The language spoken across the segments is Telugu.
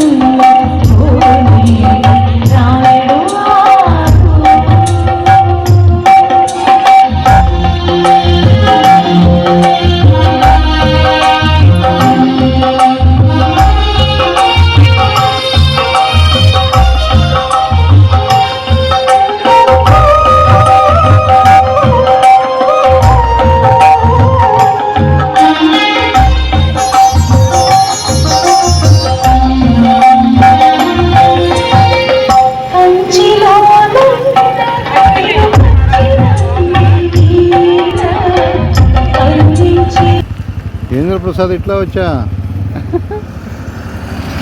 trong lòng ఏంద్ర ప్రసాద్ ఇట్లా వచ్చా?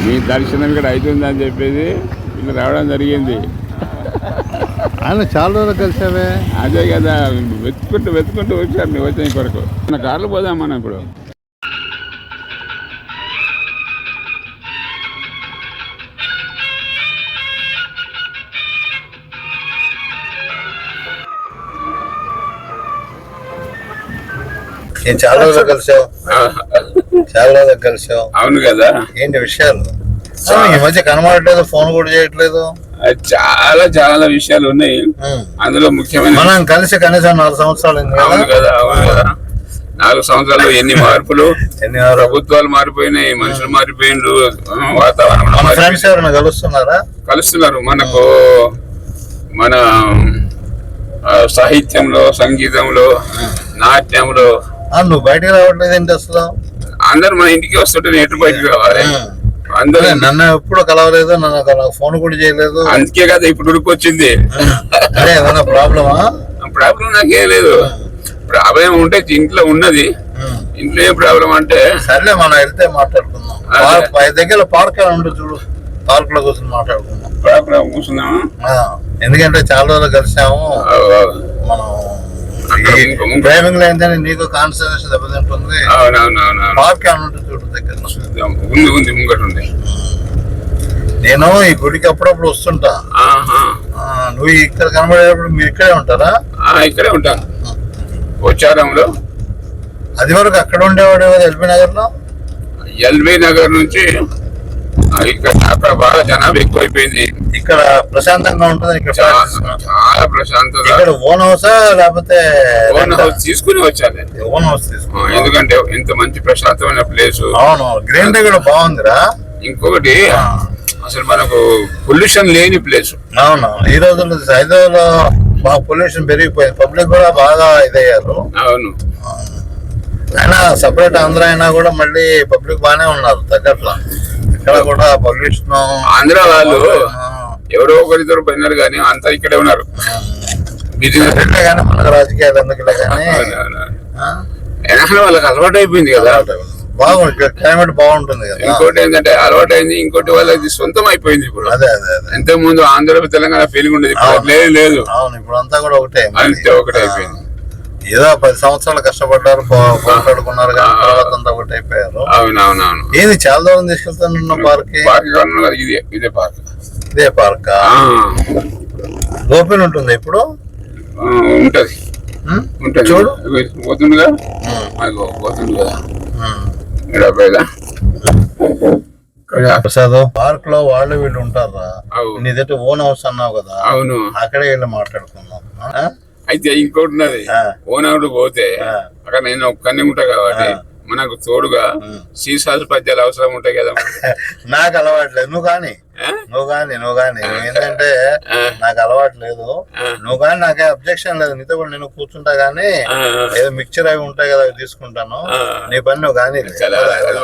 మీ దర్శనం ఇక్కడ అవుతుందని చెప్పేసి ఇక్కడ రావడం జరిగింది. ఆయన చాలా రోజులు కలిసావే? అదే కదా వెతుకుంటూ వెతుకుంటూ వచ్చారు మీ వచ్చిన కొరకు. మన కార్లు పోదాం మనం ఇప్పుడు. నేను చాలా రోజులు కలిసావు. చాలా రోజులు కలిసావు. అవును కదా. ఏంటి విషయాలు? ఈ మధ్య కనబడట్లేదు ఫోన్ కూడా చేయట్లేదు. చాలా చాలా విషయాలు ఉన్నాయి. అందులో ముఖ్యమైన మనం కలిసి కనీసం నాలుగు సంవత్సరాలు అవును కదా అవును కదా. నాలుగు సంవత్సరాలు ఎన్ని మార్పులు? ఎన్ని? ప్రభుత్వాలు మారిపోయినాయి మనుషులు మారిపోయిండ్రు వాతావరణం. ఫ్రెండ్స్ ఎవరైనా కలుస్తున్నారా? కలుస్తున్నారు. మనకు మన సాహిత్యంలో సంగీతంలో నాట్యంలో నువ్వు బయటికి రావట్లేదు ఏంటి అసలు? అందరు మన ఇంటికి వస్తుంటే నేను బయటికి రావాలి. అందరూ అదే, నన్ను ఎప్పుడు కలవలేదు నన్ను ఫోన్ కూడా చేయలేదు. అందుకే కదా ఇప్పుడు ఉడికొచ్చింది అదే ఏదైనా ప్రాబ్లమా? ప్రాబ్లం నాకేం లేదు. ప్రాబ్లం ఉంటే ఇంట్లో ఉన్నది. ఇంట్లో ఏం ప్రాబ్లం అంటే సర్లే మనం వెళ్తే మాట్లాడుకుందాం. పార్క్ పై దగ్గర పార్క్ ఉండు చూడు పార్క్లో కూర్చొని మాట్లాడుకుందాం. ప్రాబ్లం కూర్చున్నాము ఆ, ఎందుకంటే చాలా రోజులు కలిసాము. డ్రైవింగ్లో ఏంటంటే నీకు కాన్సన్ట్రేషన్ దెబ్బతింటుంది. పార్క్ ఉంటుంది చూడు దగ్గర. ఉంది ఉంది ముంగట ఉంది. నేను ఈ గుడికి అప్పుడప్పుడు వస్తుంటా. నువ్వు ఇక్కడ కనబడేటప్పుడు మీరు ఇక్కడే ఉంటారా? ఆ, ఇక్కడే ఉంటాను పోచారంలో అది వరకు అక్కడ ఉండేవాడు ఎల్బీ నగర్లో ఎల్బీ నగర్ నుంచి బాగా జనాభా ఎక్కువైపోయింది. ఇక్కడ ప్రశాంతంగా ఉంటుంది? ఇక్కడ. చాలా ప్రశాంతత ఇక్కడ ఓన్ హౌసా లేకపోతే ఓన్ హౌస్ తీసుకుని వచ్చాను. ఓన్ హౌస్ తీసుకో ఎందుకంటే ఇంత మంచి ప్రశాంతమైన ప్లేస్. అవును గ్రీనరీ కూడా బాగుందిరా. ఇంకొకటి అసలు మనకు పొల్యూషన్ లేని ప్లేస్. అవును ఈ రోజుల్లో హైదరాబాద్లో బాగా పొల్యూషన్ పెరిగిపోయింది. పబ్లిక్ కూడా బాగా ఇదయ్యారు. అవును. అయినా సపరేట్ ఆంధ్ర అయినా కూడా మళ్ళీ పబ్లిక్ బాగానే ఉన్నారు తగ్గట్లా. ఇక్కడ కూడా పొల్యూషన్ ఆంధ్ర వాళ్ళు ఎవరో ఒకరిద్దరు పోయినారు కానీ అంతా ఇక్కడే ఉన్నారు. బిజినెస్ కానీ మనకు రాజకీయాలు ఎందుకులే కానీ. వాళ్ళకి అలవాటు అయిపోయింది కదా. బాగుంది ఇక్కడ క్లైమేట్ బాగుంటుంది కదా. ఇంకోటి ఏంటంటే అలవాటు అయింది ఇంకోటి వాళ్ళకి సొంతం అయిపోయింది ఇప్పుడు. అదే అదే ఇంతకు ముందు ఆంధ్ర తెలంగాణ ఫీలింగ్ ఉండేది. లేదు లేదు. అవును ఇప్పుడు అంతా కూడా ఒకటే. అంతే ఒకటి అయిపోయింది. ఏదో పది సంవత్సరాలు కష్టపడ్డారు పో- పోట్లాడుకున్నారు కానీ తర్వాత అంతా ఒకటి అయిపోయారు. అవునవునవును. ఏది చాలా దూరం తీసుకెళ్తాను పార్క్ ఇదే ఇదే పార్క్ ఇదే పార్క్ ఓపెన్ ఉంటుంది ఇప్పుడు? ఉంటది? ఉంటది. చూడు. పోతుండగా? పోతుంది కదా ప్రసాద్ పార్క్లో వాళ్ళు వీళ్ళు ఉంటారా. నీదైతే ఓన్ హౌస్ అన్నావు కదా. అవును. అక్కడే వెళ్ళి మాట్లాడుకుందాం? అయితే ఇంకోటి ఉన్నది. ఓనవుడు పోతే. అక్కడ నేను ఒక్కనే ఉంటా కాబట్టి. మనకు తోడుగా. సీసాలు పద్యాలు అవసరం ఉంటాయి కదా నాకు అలవాట్లేదు నువ్వు కానీ? నువ్వు కానీ నువ్వు కానీ ఏంటంటే. నాకు అలవాటు లేదు. నువ్వు కానీ నాకే అబ్జెక్షన్ లేదు నీతో కూడా నేను కూర్చుంటా కానీ ఆ, ఏదో మిక్చర్ అవి ఉంటాయి కదా తీసుకుంటాను. నీ పని నువ్వు కానీ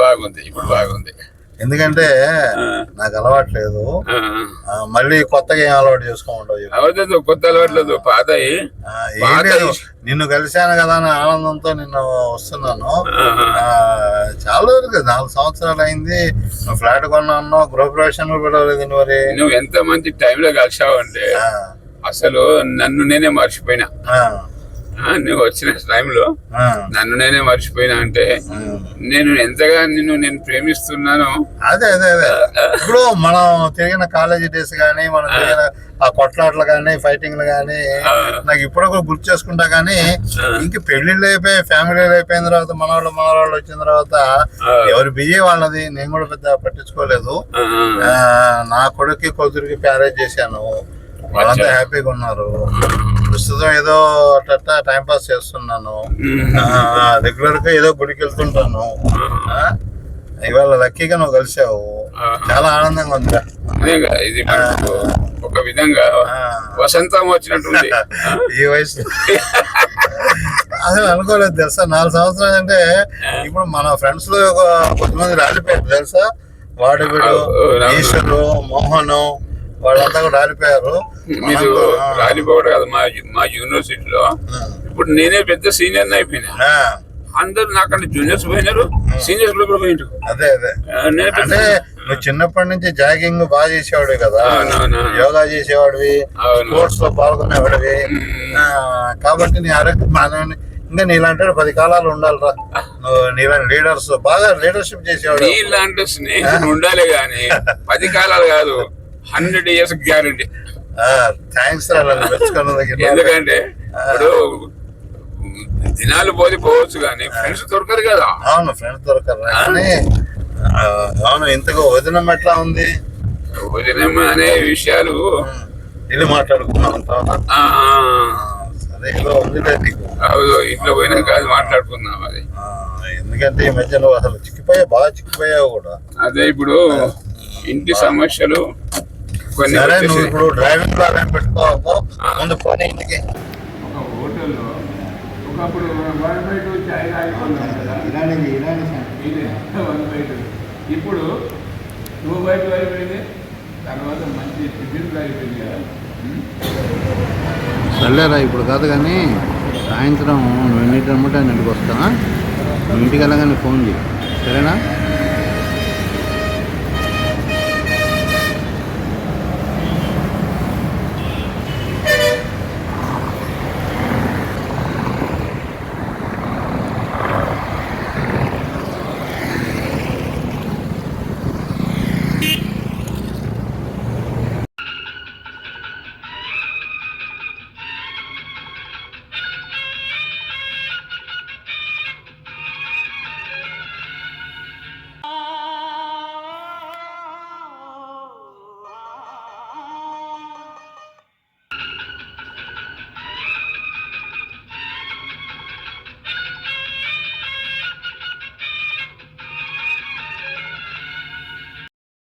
బాగుంది ఇప్పుడు బాగుంది ఎందుకంటే. నాకు అలవాట్లేదు. ఆ, ఆ, మళ్ళీ కొత్తగా ఏం అలవాటు చేసుకోమంటావు కొత్త అలవాట్లేదు లేదు ఇష్- నిన్ను కలిశాను కదా అని ఆనందంతో నిన్ను వస్తున్నాను. చాలా వరకు నాలుగు సంవత్సరాలు అయింది. నువ్వు ఫ్లాట్ కొన్నాను గృహప్రవేశం పిలవలేదు మరి. నువ్వు ఎంత మంచి టైంలో కలిసావు అంటే అసలు నన్ను నేనే మర్చిపోయినా. నువ్వు వచ్చిన టైంలో నన్ను నేనే మర్చిపోయినా అంటే. నేను ఎంతగా నిన్ను నేను ప్రేమిస్తున్నానో అదే అదే అదే. ఇప్పుడు మనం తిరిగిన కాలేజీ డేస్ కానీ మనం తిరిగిన ఆ కొట్లాటలు కానీ ఫైటింగ్లు కానీ నాకు ఇప్పుడు కూడా గుర్తు చేసుకుంటా కానీ ఇంక పెళ్ళిళ్ళు అయిపోయి ఫ్యామిలీలు అయిపోయిన తర్వాత మనవాళ్ళు మనవాళ్ళు వచ్చిన తర్వాత ఎవరు బిజీ వాళ్ళది నేను కూడా పెద్ద పట్టించుకోలేదు. నా కొడుక్కి కూతురికి ప్యారేజ్ చేశాను. వాళ్ళంతా హ్యాపీగా ఉన్నారు. ప్రస్తుతం ఏదో అట్ట టైం పాస్ చేస్తున్నాను. రెగ్యులర్గా ఏదో గుడికి వెళ్తుంటాను. ఇవాళ లక్కీగా నువ్వు కలిసావు. చాలా ఆనందంగా ఉందిరా. కదా, ఇది ఒక విధంగా వసంతం వచ్చినట్టుంది. ఈ వయసు అసలు అనుకోలేదు తెలుసా? నాలుగు సంవత్సరాలు అంటే ఇప్పుడు మన ఫ్రెండ్స్లో ఒక కొంతమంది రాలిపోయారు తెలుసా? వాడు వీడు అవును. ఈశ్వరు మోహన్ వాళ్ళంతా కూడా రాలిపోయారు. మీరు రాలిపోవడం కదా మా మా యూనివర్సిటీలో. ఇప్పుడు నేనే పెద్ద సీనియర్ అయిపోయినా. అందరు నాకంటే జూనియర్స్ పోయినారు సీనియర్స్లో కూడా పోయినారు అదే అదే. అంటే నువ్వు చిన్నప్పటి నుంచి జాగింగ్ బాగా చేసేవాడివి కదా. యోగా చేసేవాడివి. స్పోర్ట్స్లో పాల్గొనేవాడివి. కాబట్టి నీ ఆరోగ్యం మానవుని ఇంకా నీలాంటి పది కాలాలు ఉండాలిరా. నువ్వు నీలాంటి లీడర్స్ బాగా లీడర్షిప్ చేసేవాడు. నీలాంటి స్నేహితుడు ఉండాలి గాని పది కాలాలు కాదు. Hundred years guarantee. థ్యాంక్స్. ఎందుకంటే ఇప్పుడు దినాలు పోతే పోవచ్చు కానీ ఫ్రెండ్స్ దొరకరు కదా. అవును ఫ్రెండ్స్ దొరకరు కానీ అవును ఇంతకు వదినం ఎట్లా ఉంది? వదినం అనే విషయాలు ఇల్లు మాట్లాడుకున్నాం సరే ఉందిలే నీకు. ఇంట్లో పోయినా కాదు మాట్లాడుకుందాం అది. ఎందుకంటే ఈ మధ్య నువ్వు అసలు చిక్కిపోయావు బాగా చిక్కిపోయావు కూడా. అదే ఇప్పుడు ఇంటి సమస్యలు కొన్ని సరే నువ్వు ఇప్పుడు డ్రైవింగ్ పెట్టుకోవద్దు. ముందు పోనీ ఇంటికి. ఒక హోటల్లో ఒకప్పుడు వన్ బై టూ చాయ్ తాగిపోతున్నాం కదా? ఇదే వన్ బై టూ. ఇప్పుడు టూ బై టూ అయిపోయింది తర్వాత మంచి టిఫిన్ అయిపోయింది కదా. సర్లేరా ఇప్పుడు కాదు కానీ సాయంత్రం నువ్వు ఎన్నింటి వస్తానా నువ్వు ఇంటికి వెళ్ళగానే ఫోన్ చేయి సరేనా?